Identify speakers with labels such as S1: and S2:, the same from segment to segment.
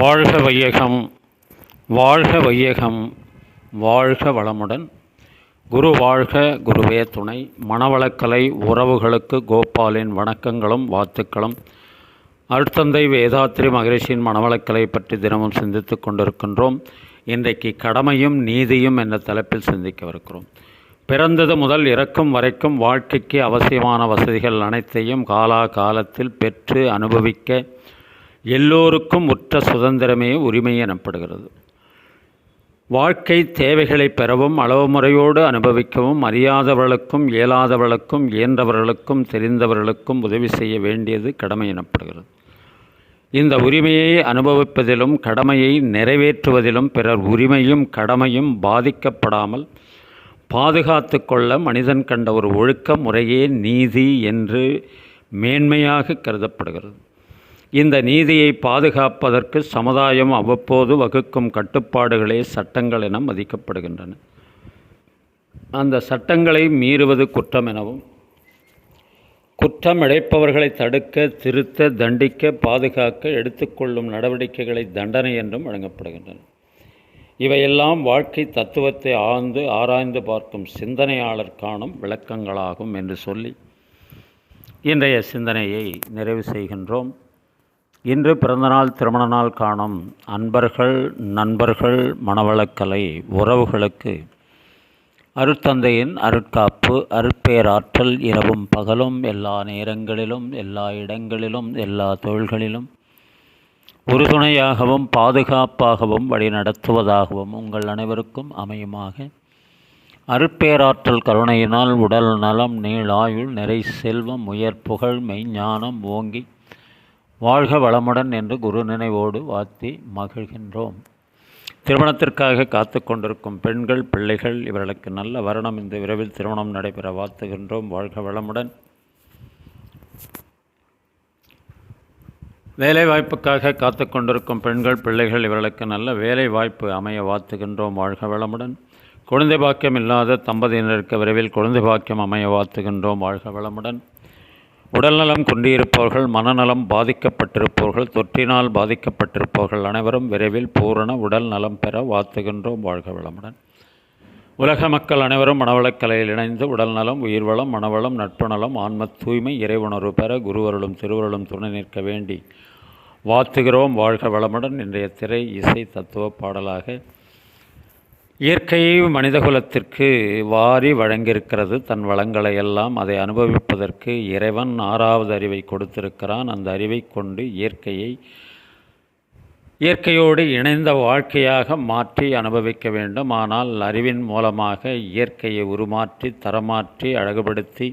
S1: வாழ்க வையகம் வாழ்க வையகம் வாழ்க வளமுடன். குரு வாழ்க குருவே துணை. மணவளக்கலை உறவுகளுக்கு கோபாலின் வணக்கங்களும் வாழ்த்துக்களும். அருட்தந்தை வேதாத்திரி மகரிஷியின் மணவளக்கலை பற்றி தினமும் சிந்தித்து கொண்டிருக்கின்றோம். இன்றைக்கு கடமையும் நீதியும் என்ற தலைப்பில் சிந்திக்கவிருக்கிறோம். பிறந்தது முதல் இறக்கும் வரைக்கும் வாழ்க்கைக்கு அவசியமான வசதிகள் அனைத்தையும் காலா காலத்தில் பெற்று அனுபவிக்க எல்லோருக்கும் உற்ற சுதந்திரமே உரிமை எனப்படுகிறது. வாழ்க்கை தேவைகளை பெறவும் அளவு முறையோடு அனுபவிக்கவும் அறியாதவர்களுக்கும் இயலாதவர்களுக்கும் இயன்றவர்களுக்கும் தெரிந்தவர்களுக்கும் உதவி செய்ய வேண்டியது கடமை எனப்படுகிறது. இந்த உரிமையை அனுபவிப்பதிலும் கடமையை நிறைவேற்றுவதிலும் பிறர் உரிமையும் கடமையும் பாதிக்கப்படாமல் பாதுகாத்து கொள்ள மனிதன் கண்ட ஒரு ஒழுக்க முறையே நீதி என்று மேன்மையாக கருதப்படுகிறது. இந்த நீதியை பாதுகாப்பதற்கு சமுதாயம் அவ்வப்போது வகுக்கும் கட்டுப்பாடுகளே சட்டங்கள் என மதிக்கப்படுகின்றன. அந்த சட்டங்களை மீறுவது குற்றம் எனவும் குற்றம் இழைப்பவர்களை தடுக்க திருத்த தண்டிக்க பாதுகாக்க எடுத்துக்கொள்ளும் நடவடிக்கைகளை தண்டனை என்றும் வழங்கப்படுகின்றன. இவையெல்லாம் வாழ்க்கை தத்துவத்தை ஆழ்ந்து ஆராய்ந்து பார்க்கும் சிந்தனையாளர் காணும் விளக்கங்களாகும் என்று சொல்லி இன்றைய சிந்தனையை நிறைவு செய்கின்றோம். இன்று பிறந்தநாள் திருமண நாள் காணும் அன்பர்கள் நண்பர்கள் மணவளக்கலை உறவுகளுக்கு அருட்தந்தையின் அருட்காப்பு அருட்பேராற்றல் இரவும் பகலும் எல்லா நேரங்களிலும் எல்லா இடங்களிலும் எல்லா தொழில்களிலும் உறுதுணையாகவும் பாதுகாப்பாகவும் வழிநடத்துவதாகவும் உங்கள் அனைவருக்கும் அமையுமாக. அருட்பேராற்றல் கருணையினால் உடல் நலம் நீளாயுள் நிறை செல்வம் உயர் புகழ் மெய்ஞானம் ஓங்கி வாழ்க வளமுடன் என்று குரு நினைவோடு வாழ்த்தி மகிழ்கின்றோம். திருமணத்திற்காக காத்து கொண்டிருக்கும் பெண்கள் பிள்ளைகள் இவர்களுக்கு நல்ல வருணம் இந்த விரைவில் திருமணம் நடைபெற வாழ்த்துகின்றோம். வாழ்க வளமுடன். வேலை வாய்ப்புக்காக காத்து கொண்டிருக்கும் பெண்கள் பிள்ளைகள் இவர்களுக்கு நல்ல வேலை வாய்ப்பு அமைய வாழ்த்துகின்றோம். வாழ்க வளமுடன். குழந்தை பாக்கியம் இல்லாத தம்பதியினருக்கு விரைவில் குழந்தை பாக்கியம் அமைய வாழ்த்துகின்றோம். வாழ்க வளமுடன். உடல்நலம் குன்றியிருப்பவர்கள் மனநலம் பாதிக்கப்பட்டிருப்பவர்கள் தொற்றினால் பாதிக்கப்பட்டிருப்பவர்கள் அனைவரும் விரைவில் பூரண உடல் நலம் பெற வாழ்த்துகின்றோம். வாழ்க வளமுடன். உலக மக்கள் அனைவரும் மனவளக்கலையில் இணைந்து உடல் நலம் உயிர்வளம் மனவளம் நட்பு நலம் ஆன்ம தூய்மை இறைவுணர்வு பெற குருவருளும் திருவருளும் துணை நிற்க வேண்டி வாழ்த்துகிறோம். வாழ்க வளமுடன். இன்றைய திரை இசை தத்துவ பாடலாக இயற்கையை மனிதகுலத்திற்கு வாரி வழங்கியிருக்கிறது. தன் வளங்களை எல்லாம் அதை அனுபவிப்பதற்கு இறைவன் ஆறாவது அறிவை கொடுத்திருக்கிறான். அந்த அறிவை கொண்டு இயற்கையை இயற்கையோடு இணைந்த வாழ்க்கையாக மாற்றி அனுபவிக்க வேண்டும். ஆனால் அறிவின் மூலமாக இயற்கையை உருமாற்றி தரமாற்றி அழகுபடுத்தி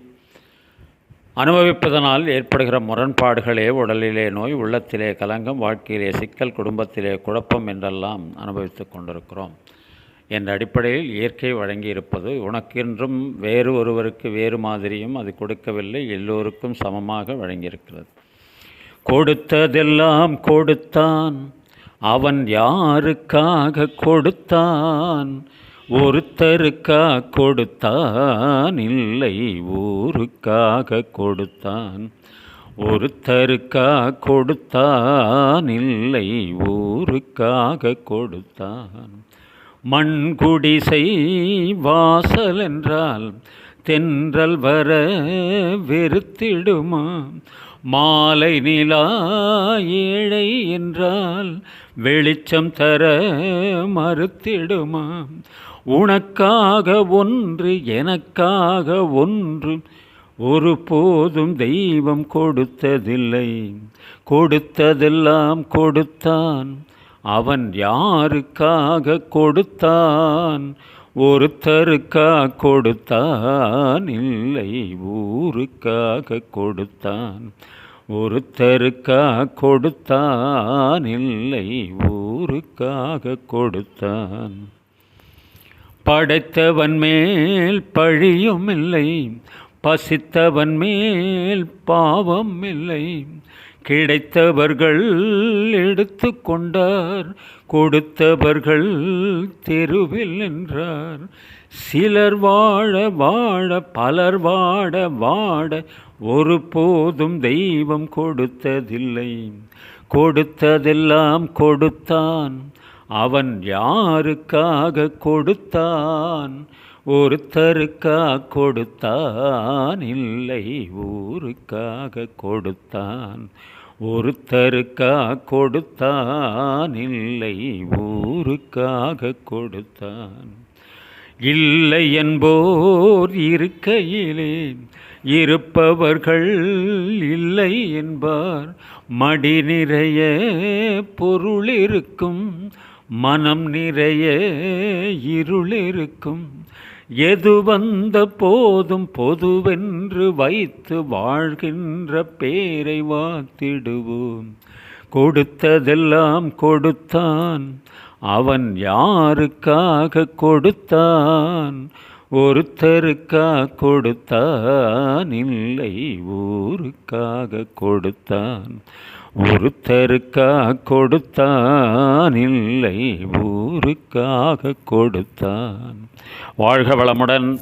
S1: அனுபவிப்பதனால் ஏற்படுகிற முரண்பாடுகளே உடலிலே நோய் உள்ளத்திலே கலங்கம் வாழ்க்கையிலே சிக்கல் குடும்பத்திலே குழப்பம் என்றெல்லாம் அனுபவித்து கொண்டிருக்கிறோம். என்ற அடிப்படையில் இயற்கை வழங்கி இருப்பது உனக்கென்றும் வேறு ஒருவருக்கு வேறு மாதிரியும் அது கொடுக்கவில்லை எல்லோருக்கும் சமமாக வழங்கியிருக்கிறது. கொடுத்ததெல்லாம் கொடுத்தான் அவன் யாருக்காக கொடுத்தான்? ஒருத்தருக்கா கொடுத்தான் இல்லை ஊருக்காக கொடுத்தான். ஒருத்தருக்கா கொடுத்தான் இல்லை ஊருக்காக கொடுத்தான். மண்குடிசை வாசல் என்றால் தென்றல் வர வெறுத்திடுமா? மாலை நிலா ஏழை என்றால் வெளிச்சம் தர மறுத்திடுமா? உனக்காக ஒன்று எனக்காக ஒன்று ஒரு போதும் தெய்வம் கொடுத்ததில்லை. கொடுத்ததெல்லாம் கொடுத்தான். அவன் யாருக்காக கொடுத்தான்? ஒருத்தருக்கா கொடுத்தான்? இல்லை ஊருக்காக கொடுத்தான். ஒருத்தருக்கா கொடுத்தான்? இல்லை ஊருக்காக கொடுத்தான். படைத்தவன் மேல் பழியும் இல்லை பசித்தவன் மேல் பாவம் இல்லை கிடைத்தவர்கள் எடுத்து கொண்டார். கொடுத்தவர்கள் தெருவில் நின்றார். சிலர் வாழ வாழ பலர் வாட வாட ஒரு போதும் தெய்வம் கொடுத்ததில்லை. கொடுத்ததெல்லாம் கொடுத்தான். அவன் யாருக்காக கொடுத்தான்? ஒருத்தருக்கா கொடுத்தான் இல்லை ஊருக்காக கொடுத்தான். ஒருத்தருக்கா கொடுத்தான் இல்லை ஊருக்காக கொடுத்தான். இல்லை என்போர் இருக்கையிலே இருப்பவர்கள் இல்லை என்பார். மடி நிறைய பொருள் இருக்கும் மனம் நிறைய இருள் இருக்கும் எது வந்த போதும் பொதுவென்று வைத்து வாழ்கின்ற பேரை வாத்திடுவோம். கொடுத்ததெல்லாம் கொடுத்தான். அவன் யாருக்காக கொடுத்தான்? ஒருத்தருக்கா கொடுத்தான் இல்லை ஊருக்காக கொடுத்தான். ஒருத்தருக்கா கொடுத்தான் இல்லை ஊருக்காக கொடுத்தான். வாழ்க வளமுடன்.